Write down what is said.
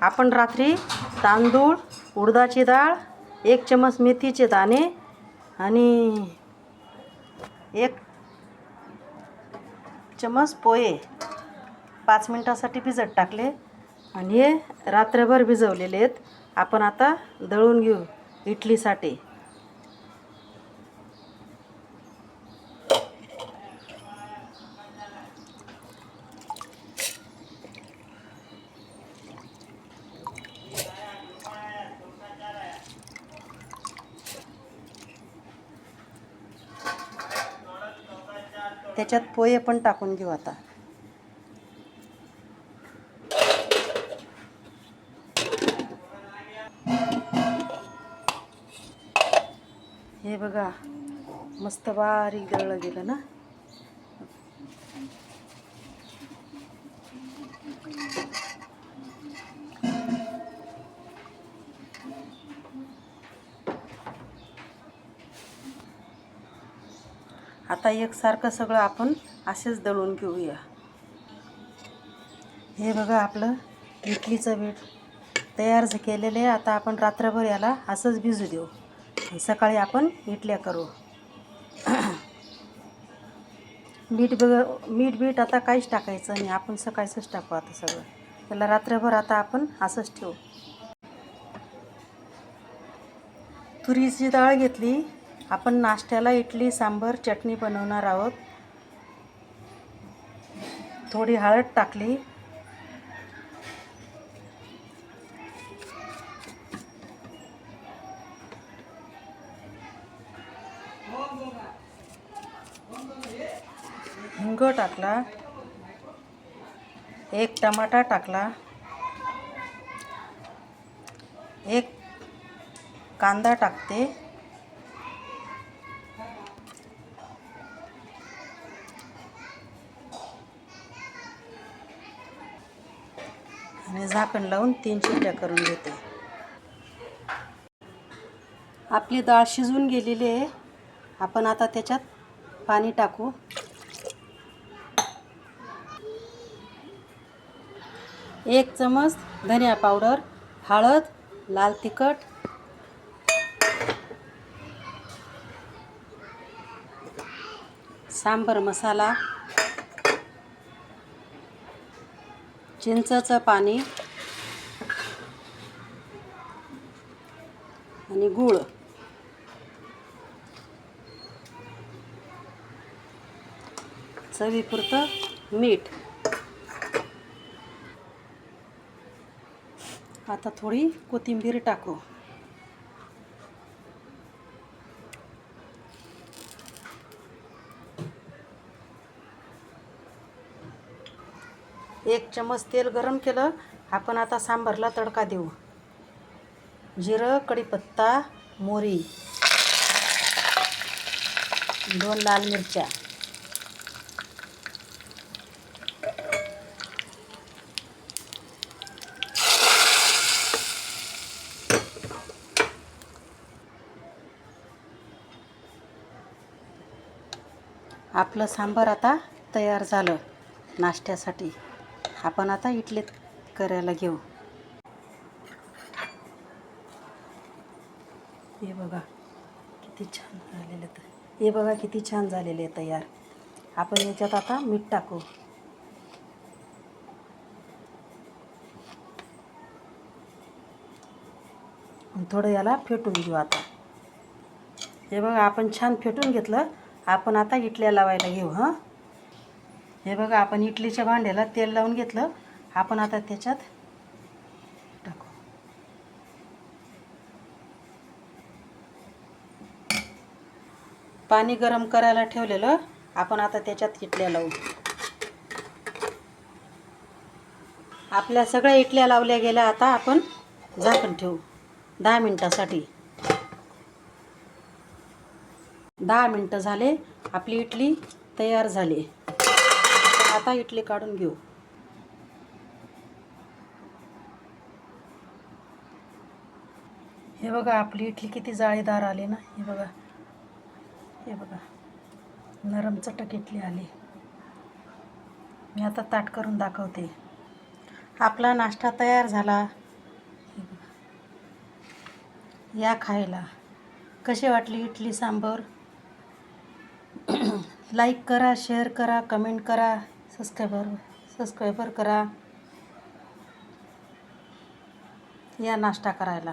आपण रात्री तांदूळ उडदाची डाळ एक चमच मेथीचे दाणे आणि एक चमच पोहे. पाच मिनटासाठी भिजत टाकले आणि हे रात्रभर भिजवलेले आहेत. आपण आता दळून घेऊ इडलीसाठी त्याच्यात पोहे पण टाकून घेऊ आता. हे बघा मस्त बारीक दळलं गेलं ना? आता एकसारखं सगळं आपण असेच दळून घेऊया. हे बघा आपलं इडलीचं बीठ तयार केलेलं आहे. आता आपण रात्रभर याला असंच भिजू देऊ. सकाळी आपण इडल्या करू. मीठ बघ मीठ बीठ आता काहीच टाकायचं नाही. आपण सकाळचंच टाकू आता सगळं. त्याला रात्रभर आता आपण असंच ठेवू. तुरीची डाळ घेतली. आपण नाश्त्याला इडली सांबर चटणी बनवणार आहोत. थोडी हळद टाकली. हिंग टाकला. एक टमाटा टाकला. एक कांदा टाकते. आणि झाकण लावून तीन शिट्ट्या करून घेते. आपली डाळ शिजून गेलेली आहे. आपण आता त्याच्यात पाणी टाकू. एक चमच धनिया पावडर हळद लाल तिखट. सांबर मसाला. चिंचचं पाणी आणि गूळ. चवीपुरतं मीठ. आता थोडी कोथिंबीर टाकू. एक चमच तेल गरम केलं आपण आता सांबारला तडका देऊ. जिरं कढीपत्ता मोरी दोन लाल मिरच्या. आपलं सांबार आता तयार झालं नाश्त्यासाठी. आपण आता इटलीत करायला घेऊ. हे बघा किती छान झालेलं तर हे बघा किती छान झालेले आहे तयार. आपण याच्यात आता मीठ टाकू. थोडं याला फेटून घेऊ आता. हे बघा आपण छान फेटून घेतलं. आपण आता इटल्या लावायला घेऊ हां? हे बघा आपण इडलीच्या भांड्याला तेल लावून घेतलं. आपण आता त्याच्यात टाकू. पाणी गरम करायला ठेवलेलं. आपण आता त्याच्यात इडल्या लावू. आपल्या सगळ्या इडल्या लावल्या गेल्या आता आपण झाकण ठेवू. दहा मिनटासाठी. दहा मिनटं झाले. आपली इडली तयार झाली. आता इडली काढून घेऊ. हे बघा आपली इडली किती जाळीदार आली ना. हे बघा. हे बघा. नरम चटक इडली आली. मी आता ताट करून दाखवते. आपला नाश्ता तयार झाला. या खायला. कशी वाटली इडली सांबर? लाईक करा शेअर करा कमेंट करा. सबस्क्रायबर सबस्क्रायबर करा. या नाश्ता करायला.